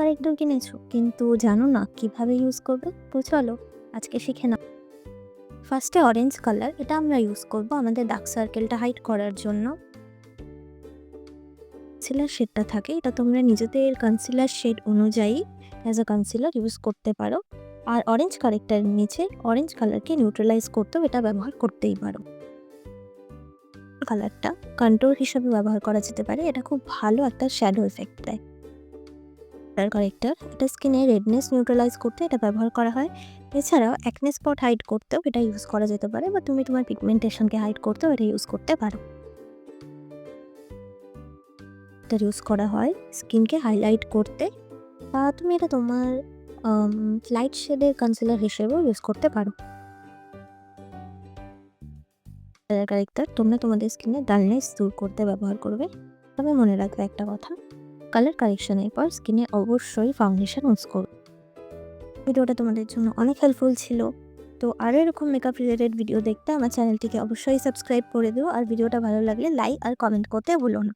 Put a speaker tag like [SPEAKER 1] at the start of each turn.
[SPEAKER 1] Corrector কিনেছো? কিন্তু জানো না, কীভাবে ইউজ করবে? তো চলো, আজকে শিখে নাও। ফার্স্টে অরেঞ্জ কালার এটা আমরা ইউজ করব আমাদের ডার্ক সার্কেলটা হাইড করার জন্য। কনসিলার শেডটা থাকে, এটা তোমরা নিজেদের কনসিলার শেড অনুযায়ী অ্যাজ আ কনসিলার ইউজ করতে পারো। আর অরেঞ্জ কারেক্টারের নিচে অরেঞ্জ কালারকে নিউট্রালাইজ করতেও এটা ব্যবহার করতেই পারো। কালারটা কন্ট্রোল হিসাবে ব্যবহার করা যেতে পারে, এটা খুব ভালো একটা শ্যাডো এফেক্ট দেয়। কালার কারেক্টার এটা স্কিনে রেডনেস নিউট্রালাইজ করতে এটা ব্যবহার করা হয়। এছাড়াও অ্যাকনে স্পট হাইড করতেও এটা ইউজ করা যেতে পারে বা তুমি তোমার পিগমেন্টেশনকে হাইড করতেও এটা ইউজ করতে পারো। এটা ইউজ করা হয় স্কিনকে হাইলাইট করতে বা তুমি এটা তোমার লাইট শেডের কনসিলার হিসেবেও ইউজ করতে পারো। কারেক্টার তোমরা তোমাদের স্কিনে ডালনেস দূর করতে ব্যবহার করবে। তবে মনে রাখবে একটা কথা কালার কালেকশনের পর স্কিনে অবশ্যই ফাউন্ডেশন ইউজ করুন ভিডিওটা তোমাদের জন্য অনেক হেল্পফুল ছিল। তো আরও এরকম মেকআপ রিলেটেড ভিডিও দেখতে আমার চ্যানেলটিকে অবশ্যই সাবস্ক্রাইব করে দিও। আর ভিডিওটা ভালো লাগলে লাইক আর কমেন্ট করতে ভুলো না।